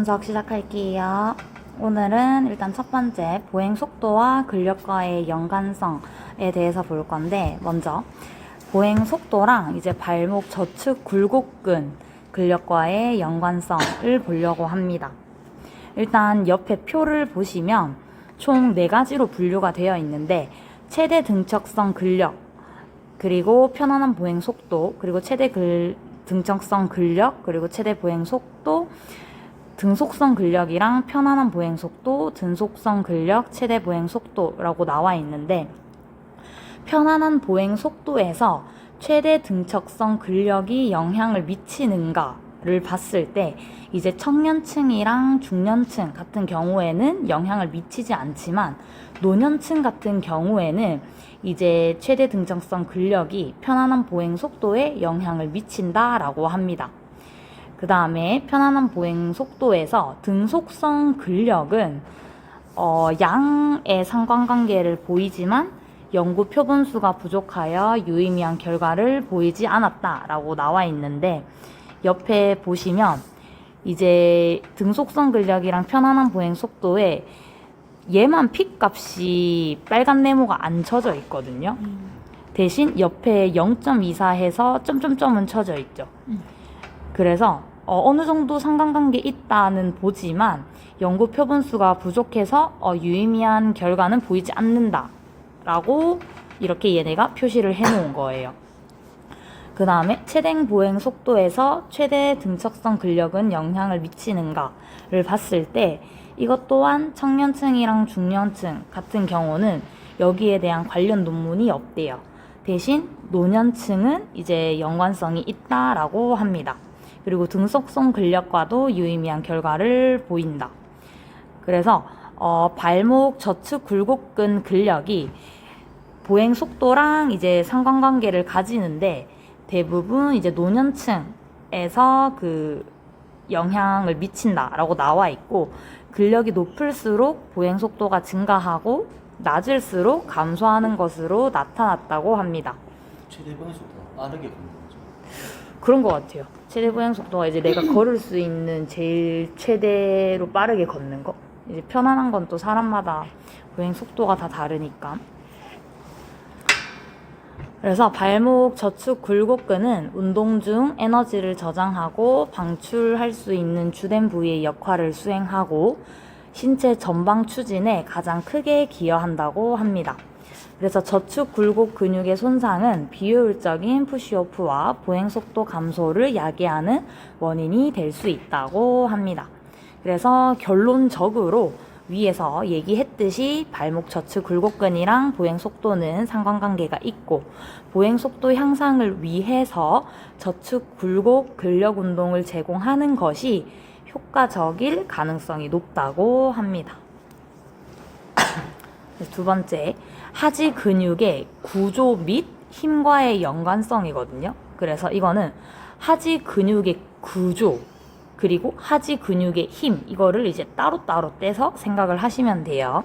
분석 시작할게요. 오늘은 일단 첫 번째 보행 속도와 근력과의 연관성에 대해서 볼 건데 먼저 보행 속도랑 이제 발목 저축 굴곡근 근력과의 연관성을 보려고 합니다. 일단 옆에 표를 보시면 총네 가지로 분류가 되어 있는데 최대 등척성 근력 그리고 편안한 보행 속도 그리고 최대 글, 등척성 근력 그리고 최대 보행 속도 등속성 근력이랑 편안한 보행 속도, 등속성 근력, 최대 보행 속도라고 나와 있는데 편안한 보행 속도에서 최대 등척성 근력이 영향을 미치는가를 봤을 때 이제 청년층이랑 중년층 같은 경우에는 영향을 미치지 않지만 노년층 같은 경우에는 이제 최대 등척성 근력이 편안한 보행 속도에 영향을 미친다라고 합니다. 그 다음에 편안한 보행 속도에서 등속성 근력은 어, 양의 상관관계를 보이지만 연구 표본수가 부족하여 유의미한 결과를 보이지 않았다라고 나와 있는데 옆에 보시면 이제 등속성 근력이랑 편안한 보행 속도에 얘만 픽 값이 빨간 네모가 안 쳐져 있거든요. 대신 옆에 0.24 해서 점점점은 쳐져 있죠. 그래서 어, 느 정도 상관관계 있다는 보지만 연구 표본수가 부족해서 어, 유의미한 결과는 보이지 않는다 라고 이렇게 얘네가 표시를 해놓은 거예요. 그 다음에 최대 보행 속도에서 최대 등척성 근력은 영향을 미치는가를 봤을 때 이것 또한 청년층이랑 중년층 같은 경우는 여기에 대한 관련 논문이 없대요. 대신 노년층은 이제 연관성이 있다라고 합니다. 그리고 등속성 근력과도 유의미한 결과를 보인다. 그래서 어, 발목 저축 굴곡근 근력이 보행 속도랑 이제 상관관계를 가지는데 대부분 이제 노년층에서 그 영향을 미친다라고 나와 있고 근력이 높을수록 보행 속도가 증가하고 낮을수록 감소하는 것으로 나타났다고 합니다. 최대 보행 속도가 빠르게 걷는 거죠. 그런 것 같아요. 최대 보행 속도가 이제 내가 걸을 수 있는 제일 최대로 빠르게 걷는 거. 이제 편안한 건 또 사람마다 보행 속도가 다 다르니까. 그래서 발목 저축 굴곡근은 운동 중 에너지를 저장하고 방출할 수 있는 주된 부위의 역할을 수행하고 신체 전방 추진에 가장 크게 기여한다고 합니다. 그래서 저축 굴곡 근육의 손상은 비효율적인 푸시오프와 보행 속도 감소를 야기하는 원인이 될 수 있다고 합니다. 그래서 결론적으로 위에서 얘기했듯이 발목 저축 굴곡근이랑 보행 속도는 상관관계가 있고 보행 속도 향상을 위해서 저축 굴곡 근력 운동을 제공하는 것이 효과적일 가능성이 높다고 합니다. 두 번째, 하지 근육의 구조 및 힘과의 연관성이거든요. 그래서 이거는 하지 근육의 구조 그리고 하지 근육의 힘 이거를 이제 따로따로 떼서 생각을 하시면 돼요.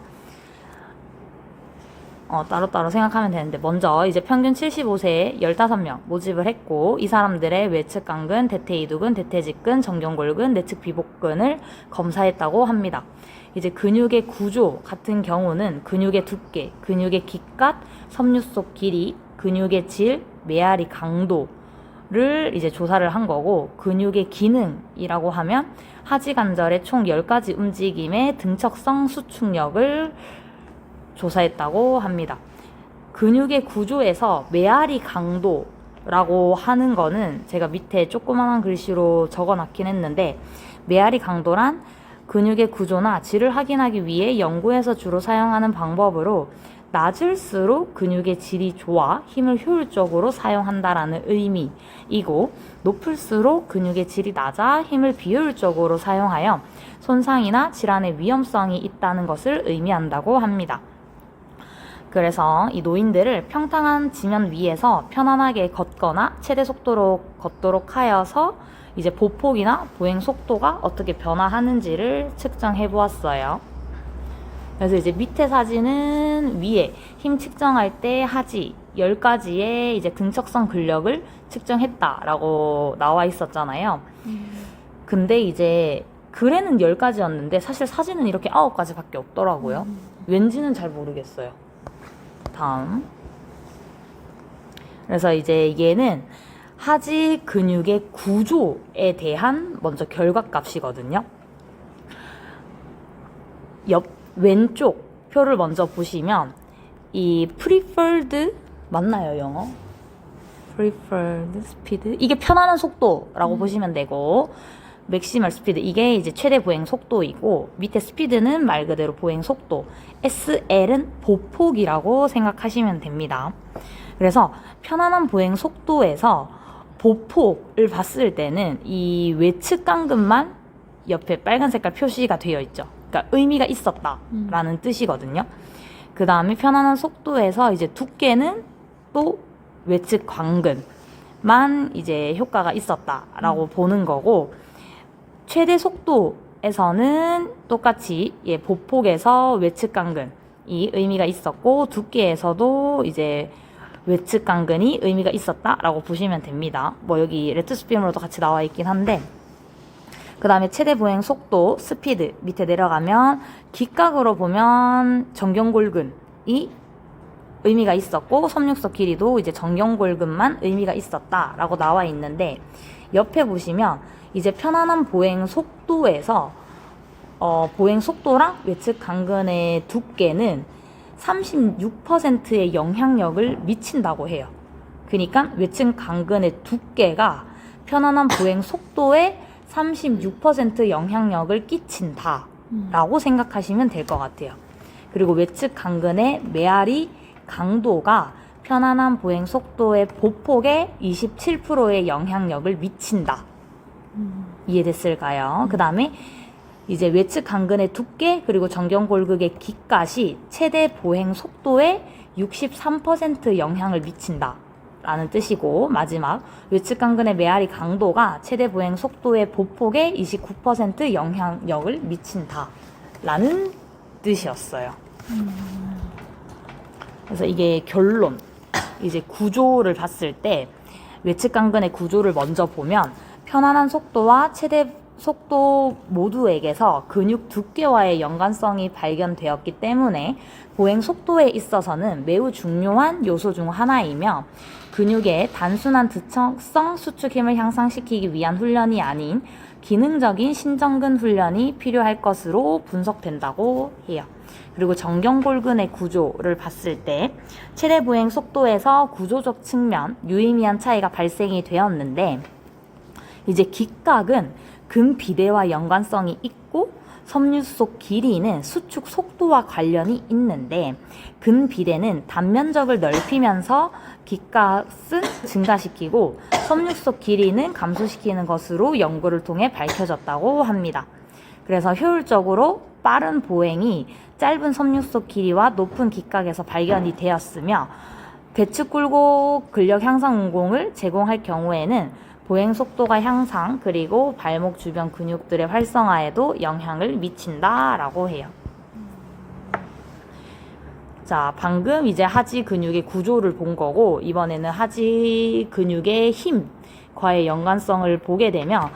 어, 따로따로 생각하면 되는데 먼저 이제 평균 75세에 15명 모집을 했고 이 사람들의 외측 강근, 대퇴 이두근, 대퇴 직근, 정경골근, 내측 비복근을 검사했다고 합니다. 이제 근육의 구조 같은 경우는 근육의 두께, 근육의 기갓, 섬유 속 길이, 근육의 질, 메아리 강도 를 이제 조사를 한 거고 근육의 기능이라고 하면 하지 관절의 총 10가지 움직임의 등척성 수축력을 조사했다고 합니다. 근육의 구조에서 메아리 강도라고 하는 거는 제가 밑에 조그만한 글씨로 적어 놨긴 했는데 메아리 강도란 근육의 구조나 질을 확인하기 위해 연구에서 주로 사용하는 방법으로 낮을수록 근육의 질이 좋아 힘을 효율적으로 사용한다라는 의미이고 높을수록 근육의 질이 낮아 힘을 비효율적으로 사용하여 손상이나 질환의 위험성이 있다는 것을 의미한다고 합니다. 그래서 이 노인들을 평탄한 지면 위에서 편안하게 걷거나 최대 속도로 걷도록 하여서 이제 보폭이나 보행 속도가 어떻게 변화하는지를 측정해 보았어요. 그래서 이제 밑에 사진은 위에 힘 측정할 때 하지 10가지의 이제 등척성 근력을 측정했다라고 나와 있었잖아요. 근데 이제 글에는 10가지였는데 사실 사진은 이렇게 9가지밖에 없더라고요. 왠지는 잘 모르겠어요. 다음. 그래서 이제 얘는 하지 근육의 구조에 대한 먼저 결과값이거든요. 옆 왼쪽 표를 먼저 보시면 이 preferred 맞나요 영어? preferred speed 이게 편안한 속도라고 보시면 되고 맥시멀 스피드 이게 이제 최대 보행 속도이고 밑에 스피드는 말 그대로 보행 속도 SL은 보폭이라고 생각하시면 됩니다. 그래서 편안한 보행 속도에서 보폭을 봤을 때는 이 외측 간근만 옆에 빨간 색깔 표시가 되어 있죠. 그러니까 의미가 있었다라는 뜻이거든요. 그 다음에 편안한 속도에서 이제 두께는 또 외측 광근만 이제 효과가 있었다라고 보는 거고 최대 속도에서는 똑같이 예, 보폭에서 외측 강근이 의미가 있었고 두께에서도 이제 외측 강근이 의미가 있었다라고 보시면 됩니다. 뭐 여기 레트 스피으로도 같이 나와 있긴 한데 그 다음에 최대 보행 속도 스피드 밑에 내려가면 뒷각으로 보면 정경골근이 의미가 있었고 섬육석 길이도 이제 정경골근만 의미가 있었다라고 나와 있는데 옆에 보시면 이제 편안한 보행 속도에서 어, 보행 속도랑 외측 강근의 두께는 36%의 영향력을 미친다고 해요. 그러니까 외측 강근의 두께가 편안한 보행 속도에 36% 영향력을 끼친다라고 생각하시면 될 것 같아요. 그리고 외측 강근의 메아리 강도가 편안한 보행 속도의 보폭에 27%의 영향력을 미친다. 이해됐을까요? 그 다음에 이제 외측 강근의 두께 그리고 정경골극의 기가시 최대 보행 속도에 63% 영향을 미친다. 라는 뜻이고 마지막 외측 강근의 메아리 강도가 최대 보행 속도의 보폭에 29% 영향력을 미친다. 라는 뜻이었어요. 그래서 이게 결론. 이제 구조를 봤을 때 외측 강근의 구조를 먼저 보면 편안한 속도와 최대 속도 모두에게서 근육 두께와의 연관성이 발견되었기 때문에 보행 속도에 있어서는 매우 중요한 요소 중 하나이며 근육의 단순한 두척성 수축 힘을 향상시키기 위한 훈련이 아닌 기능적인 신정근 훈련이 필요할 것으로 분석된다고 해요. 그리고 정경골근의 구조를 봤을 때 최대 보행 속도에서 구조적 측면 유의미한 차이가 발생이 되었는데 이제 기각은 근비대와 연관성이 있고 섬유 속 길이는 수축 속도와 관련이 있는데 근비대는 단면적을 넓히면서 기각은 증가시키고 섬유 속 길이는 감소시키는 것으로 연구를 통해 밝혀졌다고 합니다. 그래서 효율적으로 빠른 보행이 짧은 섬유 속 길이와 높은 기각에서 발견이 되었으며 배측 굴곡 근력 향상 운동을 제공할 경우에는 보행 속도가 향상 그리고 발목 주변 근육들의 활성화에도 영향을 미친다라고 해요. 자, 방금 이제 하지 근육의 구조를 본 거고 이번에는 하지 근육의 힘과의 연관성을 보게 되면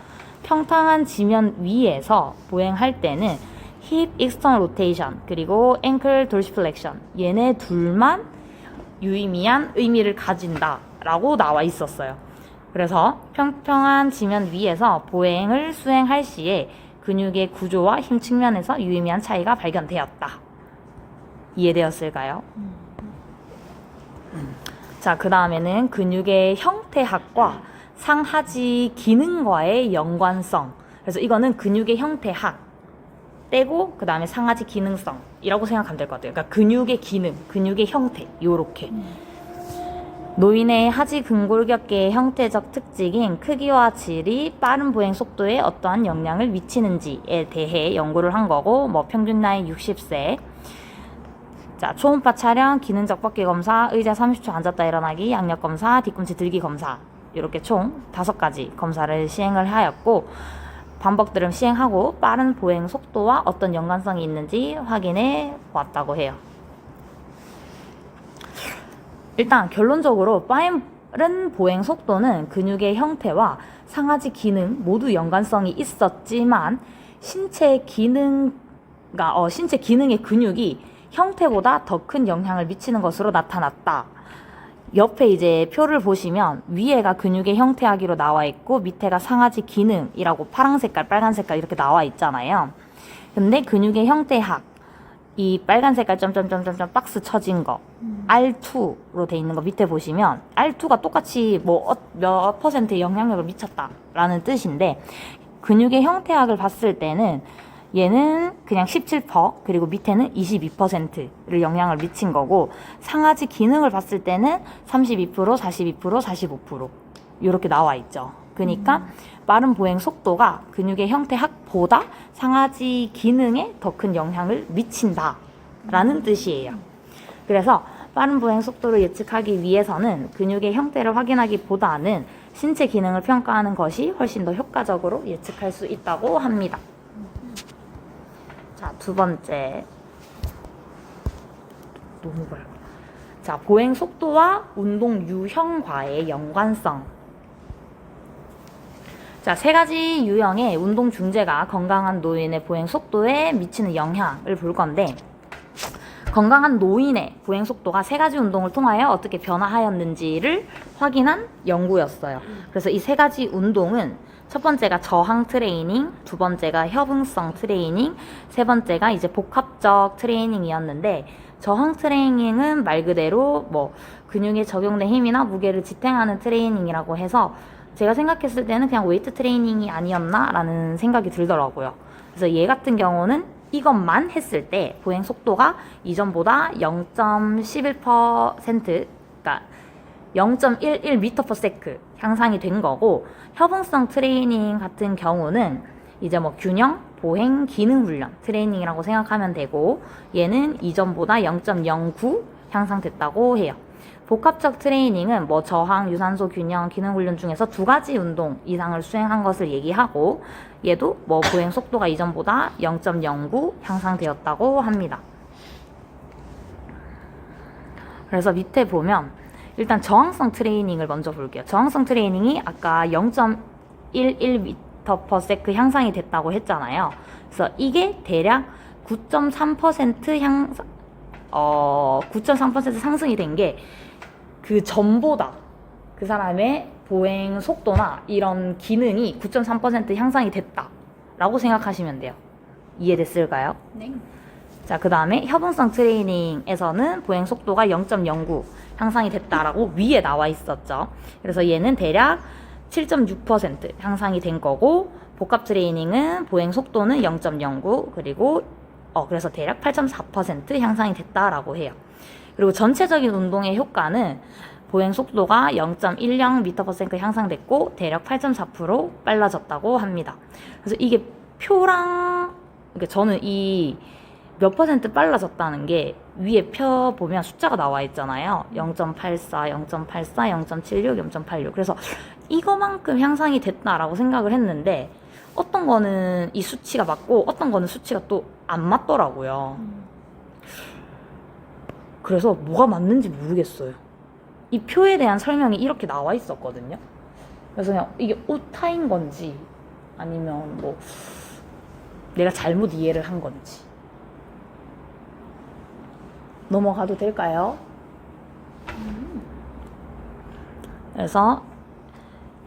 평탄한 지면 위에서 보행할 때는 힙 익스턴 로테이션 그리고 앵클 돌시플렉션 얘네 둘만 유의미한 의미를 가진다라고 나와 있었어요. 그래서 평평한 지면 위에서 보행을 수행할 시에 근육의 구조와 힘 측면에서 유의미한 차이가 발견되었다. 이해되었을까요? 자, 그 다음에는 근육의 형태학과 상하지 기능과의 연관성. 그래서 이거는 근육의 형태학 떼고 그 다음에 상하지 기능성이라고 생각하면 될 것 같아요. 그러니까 근육의 기능, 근육의 형태, 요렇게. 노인의 하지 근골격계의 형태적 특징인 크기와 질이 빠른 보행 속도에 어떠한 영향을 미치는지에 대해 연구를 한 거고, 뭐 평균 나이 60세. 자, 초음파 촬영, 기능적 뻗기 검사, 의자 30초 앉았다 일어나기, 양력 검사, 뒤꿈치 들기 검사. 이렇게 총 다섯 가지 검사를 시행을 하였고, 반복들음 시행하고 빠른 보행 속도와 어떤 연관성이 있는지 확인해 왔다고 해요. 일단 결론적으로 빠른 보행 속도는 근육의 형태와 상하지 기능 모두 연관성이 있었지만 신체 기능, 가 어, 신체 기능의 근육이 형태보다 더 큰 영향을 미치는 것으로 나타났다. 옆에 이제 표를 보시면 위에가 근육의 형태하기로 나와 있고 밑에가 상하지 기능이라고 파란 색깔, 빨간 색깔 이렇게 나와 있잖아요. 근데 근육의 형태학 이 빨간 색깔 점점점점점 박스 쳐진 거 R2로 돼 있는 거 밑에 보시면 R2가 똑같이 뭐 몇 퍼센트의 영향력을 미쳤다라는 뜻인데 근육의 형태학을 봤을 때는 얘는 그냥 17% 그리고 밑에는 22%를 영향을 미친 거고 상하지 기능을 봤을 때는 32% 42% 45% 이렇게 나와 있죠. 그러니까 빠른 보행 속도가 근육의 형태 학보다 상하지 기능에 더 큰 영향을 미친다라는 뜻이에요. 그래서 빠른 보행 속도를 예측하기 위해서는 근육의 형태를 확인하기보다는 신체 기능을 평가하는 것이 훨씬 더 효과적으로 예측할 수 있다고 합니다. 자, 두 번째. 너무 밝아. 자, 보행 속도와 운동 유형과의 연관성. 자, 세 가지 유형의 운동 중재가 건강한 노인의 보행 속도에 미치는 영향을 볼 건데, 건강한 노인의 보행 속도가 세 가지 운동을 통하여 어떻게 변화하였는지를 확인한 연구였어요. 그래서 이 세 가지 운동은 첫 번째가 저항 트레이닝, 두 번째가 협응성 트레이닝, 세 번째가 이제 복합적 트레이닝이었는데 저항 트레이닝은 말 그대로 뭐 근육에 적용된 힘이나 무게를 지탱하는 트레이닝이라고 해서 제가 생각했을 때는 그냥 웨이트 트레이닝이 아니었나라는 생각이 들더라고요. 그래서 얘 같은 경우는 이것만 했을 때 보행 속도가 이전보다 0.11% 그러니까 0.11m/s 향상이 된 거고 협응성 트레이닝 같은 경우는 이제 뭐 균형, 보행, 기능 훈련 트레이닝이라고 생각하면 되고 얘는 이전보다 0.09 향상됐다고 해요. 복합적 트레이닝은 뭐 저항, 유산소 균형, 기능 훈련 중에서 두 가지 운동 이상을 수행한 것을 얘기하고 얘도 뭐 보행 속도가 이전보다 0.09 향상되었다고 합니다. 그래서 밑에 보면 일단 저항성 트레이닝을 먼저 볼게요. 저항성 트레이닝이 아까 0.11m/s 향상이 됐다고 했잖아요. 그래서 이게 대략 9.3% 향상 어, 9.3% 상승이 된 게 그 전보다 그 사람의 보행 속도나 이런 기능이 9.3% 향상이 됐다라고 생각하시면 돼요. 이해됐을까요? 네. 자, 그 다음에 협응성 트레이닝에서는 보행 속도가 0.09 향상이 됐다라고 위에 나와 있었죠. 그래서 얘는 대략 7.6% 향상이 된 거고, 복합 트레이닝은 보행 속도는 0.09, 그리고, 어, 그래서 대략 8.4% 향상이 됐다라고 해요. 그리고 전체적인 운동의 효과는 보행 속도가 0.10m/s 향상됐고, 대략 8.4% 빨라졌다고 합니다. 그래서 이게 표랑, 그러니까 저는 이 몇 퍼센트 빨라졌다는 게 위에 펴 보면 숫자가 나와 있잖아요. 0.84, 0.84, 0.76, 0.86. 그래서 이거만큼 향상이 됐다라고 생각을 했는데 어떤 거는 이 수치가 맞고 어떤 거는 수치가 또 안 맞더라고요. 그래서 뭐가 맞는지 모르겠어요. 이 표에 대한 설명이 이렇게 나와 있었거든요. 그래서 그냥 이게 오타인 건지 아니면 뭐 내가 잘못 이해를 한 건지. 넘어가도 될까요? 그래서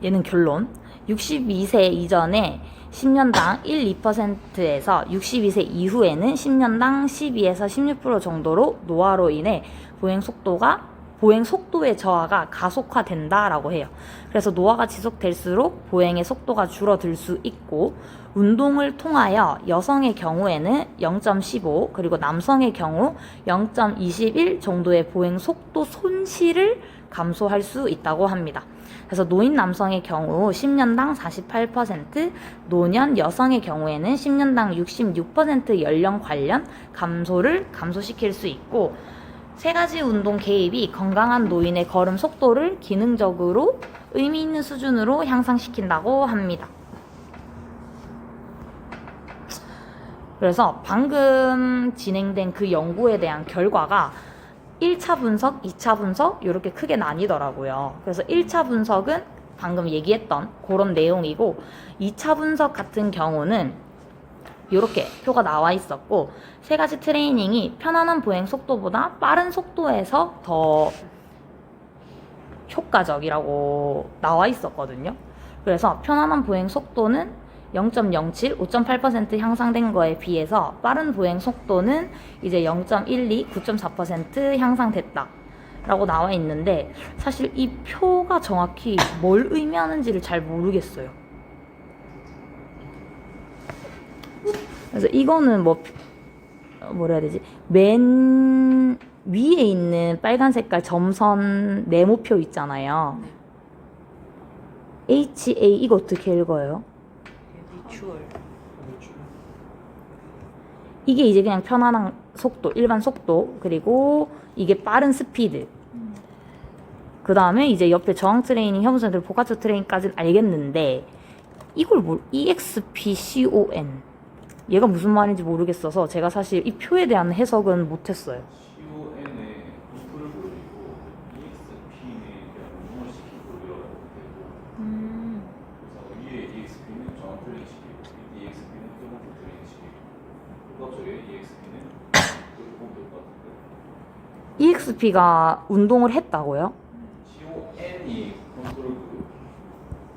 얘는 결론. 62세 이전에 10년당 1, 2%에서 62세 이후에는 10년당 12에서 16% 정도로 노화로 인해 보행 속도가 보행 속도의 저하가 가속화된다라고 해요. 그래서 노화가 지속될수록 보행의 속도가 줄어들 수 있고 운동을 통하여 여성의 경우에는 0.15 그리고 남성의 경우 0.21 정도의 보행 속도 손실을 감소할 수 있다고 합니다. 그래서 노인 남성의 경우 10년당 48%, 노년 여성의 경우에는 10년당 66% 연령 관련 감소를 감소시킬 수 있고 세 가지 운동 개입이 건강한 노인의 걸음 속도를 기능적으로 의미 있는 수준으로 향상시킨다고 합니다. 그래서 방금 진행된 그 연구에 대한 결과가 1차 분석, 2차 분석 이렇게 크게 나뉘더라고요. 그래서 1차 분석은 방금 얘기했던 그런 내용이고 2차 분석 같은 경우는 이렇게 표가 나와 있었고 세 가지 트레이닝이 편안한 보행 속도보다 빠른 속도에서 더 효과적이라고 나와 있었거든요. 그래서 편안한 보행 속도는 0.07, 5.8% 향상된 거에 비해서 빠른 보행 속도는 이제 0.12, 9.4% 향상됐다. 라고 나와 있는데 사실 이 표가 정확히 뭘 의미하는지를 잘 모르겠어요. 그래서 이거는 뭐 어, 뭐라 해야 되지? 맨 위에 있는 빨간 색깔 점선 네모표 있잖아요. HA 이거 어떻게 읽어요? 비추얼. 이게 이제 그냥 편안한 속도, 일반 속도, 그리고 이게 빠른 스피드. 그 다음에 이제 옆에 저항 트레이닝, 혐오선들 보카초 트레이닝까지는 알겠는데, 이걸 뭘, EXPCON. 얘가 무슨 말인지 모르겠어서 제가 사실 이 표에 대한 해석은 못했어요. 컨트롤 그룹이고 EXP에 대한 운동을 음. 그래서 위에 EXP는 시키고 밑에 EXP는 시키고 EXP는 같은데 EXP가 했다고요? CON이 컨트롤 그룹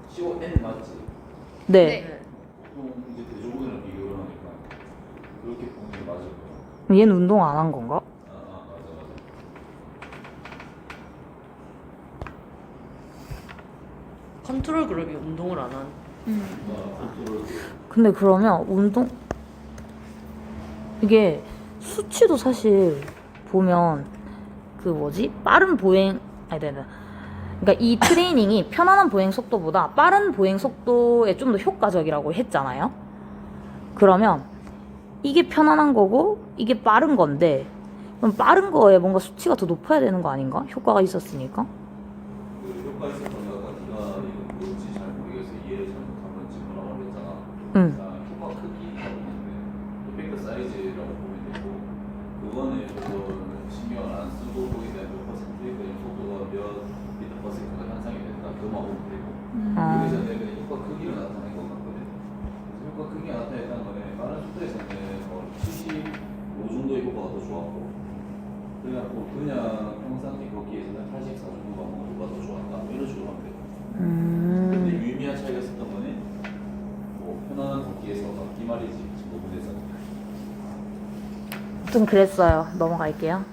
CON 맞지? 네. 보통 이제 대조군이랑 비교를 하니까 그렇게 보는 게 맞을 거야 그럼 얘는 운동 안 한 건가? 컨트롤 그룹이 운동을 안 한. 그룹 근데 그러면 운동 이게 수치도 사실 보면 그 뭐지 빠른 보행 아니 네, 네. 그러니까 이 트레이닝이 편안한 보행 속도보다 빠른 보행 속도에 좀 더 효과적이라고 했잖아요. 그러면 이게 편안한 거고 이게 빠른 건데 그럼 빠른 거에 뭔가 수치가 더 높아야 되는 거 아닌가? 효과가 있었으니까. 그 효과 있었던 거가 네가 이거 뭔지 잘 모르겠어 이해를 잘못한 건지 뭐라고 했잖아. 응. 자, 효과 크기라고 있는데 이펙트 사이즈라고 보면 되고 그거는 조금 신경을 안 쓰고 거기에 대한 몇 퍼센트 그냥 속도가 몇 미터 퍼센트가 향상이 된다 그만 보면 되고 아. 여기서는 그냥 효과 크기로 나타낸 것 같거든. 효과 크기가 나타냈다는 거는 빠른 속도에서는 뭐 75 정도의 효과가 더 좋았고 그래갖고 그냥 평상시 걷기에서는 84 정도가 뭐 효과가 더 좋았다 뭐 이런 식으로 하면 돼요. 근데 음. 유의미한 차이가 있었던 거는 뭐 편안한 걷기에서 걷기 말이지 지금 부분에서 좀 그랬어요. 넘어갈게요.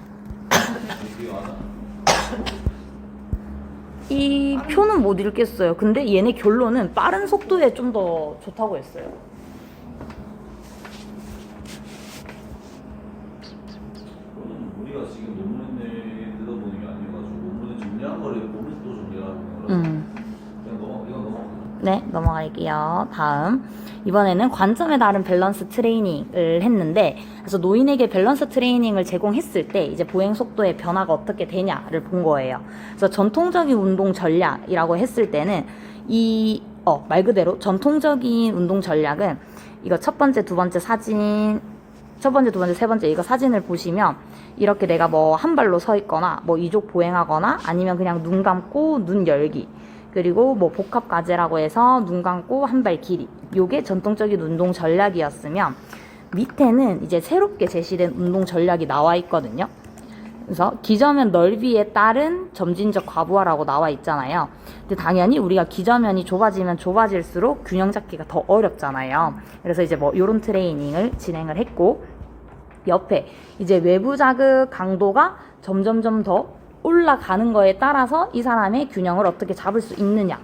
이게. 이 표는 못 읽겠어요. 근데 얘네 결론은 빠른 속도에 좀 더 좋다고 했어요. 그거는 우리가 지금 논문을 뜯어보는 게 아니어가지고 논문을 정리한 거를 보면서 또 정리를 하는 거라서 음. 그냥 넘어 이건 넘어가. 네, 넘어갈게요. 다음. 이번에는 관점에 다른 밸런스 트레이닝을 했는데, 그래서 노인에게 밸런스 트레이닝을 제공했을 때, 이제 보행 속도의 변화가 어떻게 되냐를 본 거예요. 그래서 전통적인 운동 전략이라고 했을 때는, 이, 어, 말 그대로 전통적인 운동 전략은, 이거 첫 번째, 두 번째 사진, 첫 번째, 두 번째, 세 번째 이거 사진을 보시면, 이렇게 내가 뭐 한 발로 서 있거나, 뭐 이족 보행하거나, 아니면 그냥 눈 감고 눈 열기. 그리고 뭐 복합 과제라고 해서 눈 감고 한 발 길이. 요게 전통적인 운동 전략이었으면 밑에는 이제 새롭게 제시된 운동 전략이 나와 있거든요. 그래서 기저면 넓이에 따른 점진적 과부하라고 나와 있잖아요. 근데 당연히 우리가 기저면이 좁아지면 좁아질수록 균형 잡기가 더 어렵잖아요. 그래서 이제 뭐 요런 트레이닝을 진행을 했고 옆에 이제 외부 자극 강도가 점점점 더 올라가는 거에 따라서 이 사람의 균형을 어떻게 잡을 수 있느냐.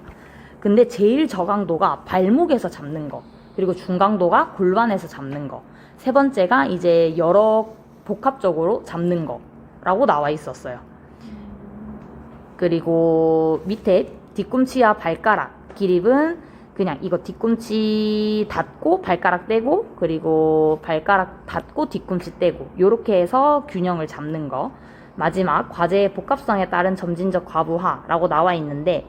근데 제일 저강도가 발목에서 잡는 거. 그리고 중강도가 골반에서 잡는 거. 세 번째가 이제 여러 복합적으로 잡는 거라고 나와 있었어요. 그리고 밑에 뒤꿈치와 발가락 기립은 그냥 이거 뒤꿈치 닫고 발가락 떼고 그리고 발가락 닫고 뒤꿈치 떼고 요렇게 해서 균형을 잡는 거 마지막 과제의 복합성에 따른 점진적 과부하라고 나와 있는데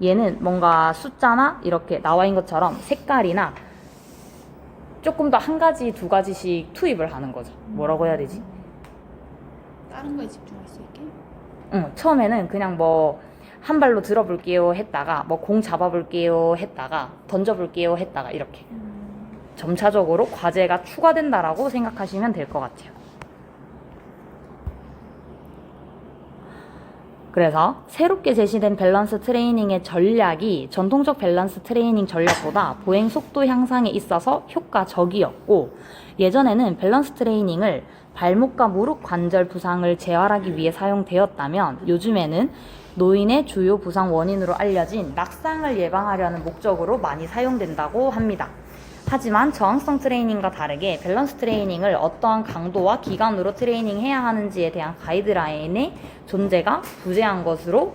얘는 뭔가 숫자나 이렇게 나와 있는 것처럼 색깔이나 조금 더 한 가지 두 가지씩 투입을 하는 거죠 뭐라고 해야 되지? 다른 거에 집중할 수 있게. 응, 처음에는 그냥 뭐 한 발로 들어볼게요 했다가 뭐 공 잡아볼게요 했다가 던져볼게요 했다가 이렇게 점차적으로 과제가 추가된다라고 생각하시면 될 것 같아요. 그래서 새롭게 제시된 밸런스 트레이닝의 전략이 전통적 밸런스 트레이닝 전략보다 보행 속도 향상에 있어서 효과적이었고 예전에는 밸런스 트레이닝을 발목과 무릎 관절 부상을 재활하기 위해 사용되었다면 요즘에는 노인의 주요 부상 원인으로 알려진 낙상을 예방하려는 목적으로 많이 사용된다고 합니다. 하지만 저항성 트레이닝과 다르게 밸런스 트레이닝을 어떠한 강도와 기간으로 트레이닝 해야 하는지에 대한 가이드라인의 존재가 부재한 것으로